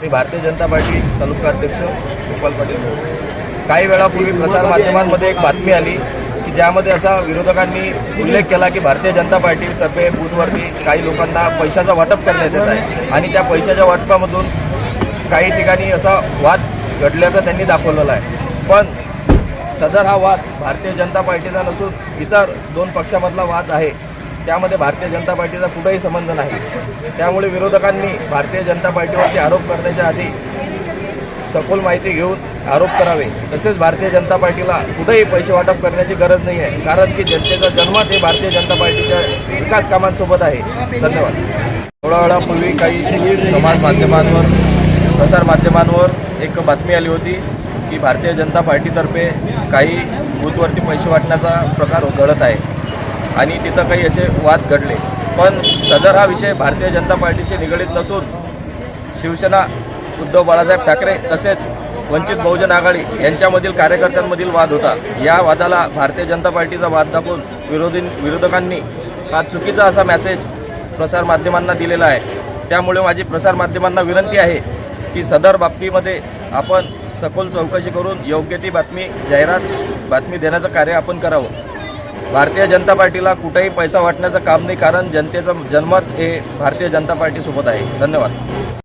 मी Bharatiya Janata party तालुका अध्यक्ष गोपाल पाटील. काही वेळापूर्वी प्रसारमाध्यमांमध्ये एक बातमी आली की ज्यामध्ये असा विरोधकांनी उल्लेख केला की भारतीय जनता पार्टीतर्फे बूथवरती काही लोकांना पैशाचं वाटप करण्यात येत आहे आणि त्या पैशाच्या वाटपामधून काही ठिकाणी असा वाद घडल्याचं त्यांनी दाखवलेला आहे. पण सदर हा वाद भारतीय जनता पार्टीचा नसून इतर दोन पक्षामधला वाद आहे. त्यामध्ये भारतीय जनता पार्टीचा कुठंही संबंध नाही. त्यामुळे विरोधकांनी भारतीय जनता पार्टीवरती आरोप करण्याच्या आधी सखोल माहिती घेऊन आरोप करावे. तसेच भारतीय जनता पार्टीला कुठेही पैसे वाटप करण्याची गरज नाही आहे कारण की जनतेचा जन्मच हे भारतीय जनता पार्टीच्या विकास कामांसोबत आहे. धन्यवाद. थोड्या वेळापूर्वी काही समाज माध्यमांवर प्रसार माध्यमांवर एक बातमी आली होती की भारतीय जनता पार्टीतर्फे काही बूथवरती पैसे वाटण्याचा प्रकार घडत आहे. आणि तिथं काही असे वाद घडले. पण सदर हा विषय भारतीय जनता पार्टीशी निगडीत नसून शिवसेना उद्धव बाळासाहेब ठाकरे तसेच वंचित बहुजन आघाडी यांच्यामधील कार्यकर्त्यांमधील वाद होता. या वादाला भारतीय जनता पार्टीचा वाद दाखवून विरोधी विरोधकांनी हा चुकीचा असा मेसेज प्रसारमाध्यमांना दिलेला आहे. त्यामुळे माझी प्रसारमाध्यमांना विनंती आहे की सदर बाबतीमध्ये आपण सखोल चौकशी करून योग्य ती बातमी जाहिरात बातमी देण्याचं कार्य आपण करावं. भारतीय जनता पार्टीला कुठेही पैसा वाटण्याचं काम नाही कारण जनतेचं जनमत हे भारतीय जनता पार्टीसोबत आहे. धन्यवाद.